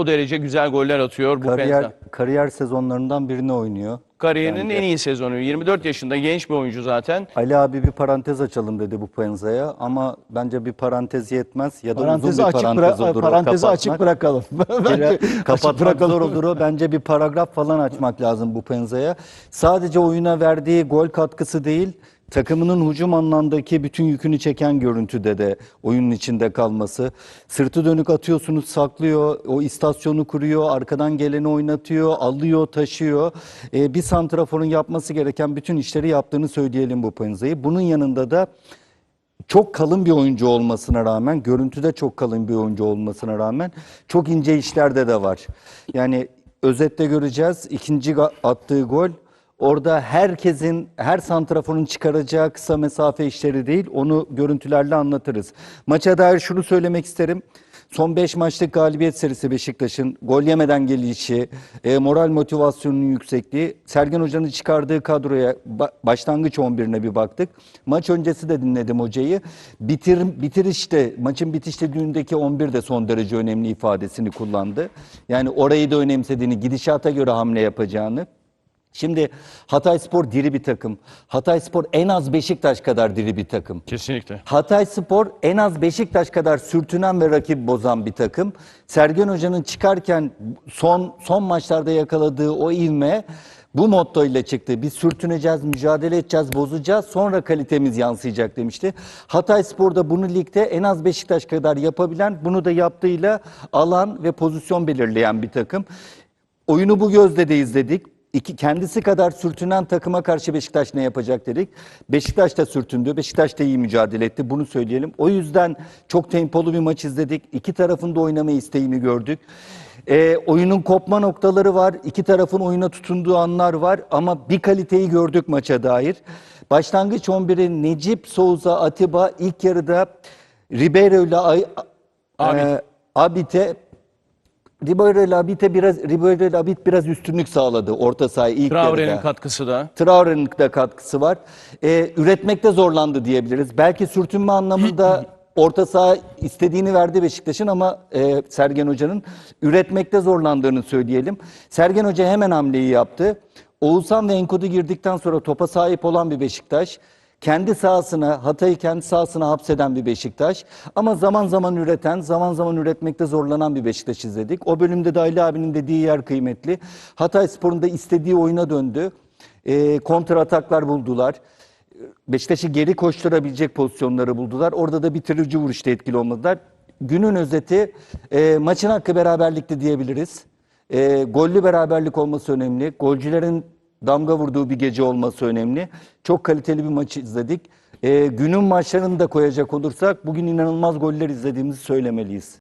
O derece güzel goller atıyor bu Kariyer Penza. kariyer sezonlarından birini oynuyor. Kariyerinin en iyi sezonu. 24 yaşında genç bir oyuncu zaten. Ali abi bir parantez açalım dedi bu Penza'ya ama bence bir parantez yetmez ya da Parantezi uzun bir açık, parantez bıra- olur parantezi kapatmak. açık bırakalım. Bence kapatmak bırakalım. zor olur o. Bence bir paragraf falan açmak lazım bu Penza'ya. Sadece oyuna verdiği gol katkısı değil, takımının hücum anlamdaki bütün yükünü çeken görüntüde de oyunun içinde kalması. Sırtı dönük atıyorsunuz, saklıyor, o istasyonu kuruyor, arkadan geleni oynatıyor, alıyor, taşıyor. Ee, bir santraforun yapması gereken bütün işleri yaptığını söyleyelim bu Penza'yı. Bunun yanında da çok kalın bir oyuncu olmasına rağmen, görüntüde çok kalın bir oyuncu olmasına rağmen çok ince işlerde de var. Yani özette göreceğiz ikinci attığı gol orada herkesin, her santraforun çıkaracağı kısa mesafe işleri değil. Onu görüntülerle anlatırız. Maça dair şunu söylemek isterim. Son 5 maçlık galibiyet serisi Beşiktaş'ın gol yemeden gelişi, e, moral motivasyonunun yüksekliği, Sergen Hoca'nın çıkardığı kadroya ba- başlangıç 11'ine bir baktık. Maç öncesi de dinledim hocayı. Bitir, bitirişte, maçın bitiş düğündeki 11 de son derece önemli ifadesini kullandı. Yani orayı da önemsediğini, gidişata göre hamle yapacağını. Şimdi Hatay Spor diri bir takım. Hatay Spor en az Beşiktaş kadar diri bir takım. Kesinlikle. Hatay Spor en az Beşiktaş kadar sürtünen ve rakip bozan bir takım. Sergen Hoca'nın çıkarken son son maçlarda yakaladığı o ivme bu motto ile çıktı. Biz sürtüneceğiz, mücadele edeceğiz, bozacağız. Sonra kalitemiz yansıyacak demişti. Hatay Spor'da bunu ligde en az Beşiktaş kadar yapabilen, bunu da yaptığıyla alan ve pozisyon belirleyen bir takım. Oyunu bu gözle de izledik. İki, kendisi kadar sürtünen takıma karşı Beşiktaş ne yapacak dedik. Beşiktaş da sürtündü. Beşiktaş da iyi mücadele etti. Bunu söyleyelim. O yüzden çok tempolu bir maç izledik. İki tarafın da oynama isteğini gördük. Ee, oyunun kopma noktaları var. İki tarafın oyuna tutunduğu anlar var. Ama bir kaliteyi gördük maça dair. Başlangıç 11'i Necip, Souza, Atiba ilk yarıda Ribeiro ile Ay- Abit. e, Abit'e Ribeiro ile Abit'e biraz Ribeiro ile Abit biraz üstünlük sağladı orta sahaya ilk Traore'nin katkısı da. Traore'nin de katkısı var. Ee, üretmekte zorlandı diyebiliriz. Belki sürtünme anlamında orta saha istediğini verdi Beşiktaş'ın ama e, Sergen Hoca'nın üretmekte zorlandığını söyleyelim. Sergen Hoca hemen hamleyi yaptı. Oğuzhan ve Enkudu girdikten sonra topa sahip olan bir Beşiktaş. Kendi sahasına, Hatay'ı kendi sahasına hapseden bir Beşiktaş. Ama zaman zaman üreten, zaman zaman üretmekte zorlanan bir Beşiktaş izledik. O bölümde de Ali abinin dediği yer kıymetli. Hatay Spor'un da istediği oyuna döndü. E, kontra ataklar buldular. Beşiktaş'ı geri koşturabilecek pozisyonları buldular. Orada da bitirici vuruşta etkili olmadılar. Günün özeti e, maçın hakkı beraberlikti diyebiliriz. E, gollü beraberlik olması önemli. Golcülerin damga vurduğu bir gece olması önemli. Çok kaliteli bir maç izledik. E, günün maçlarını da koyacak olursak bugün inanılmaz goller izlediğimizi söylemeliyiz.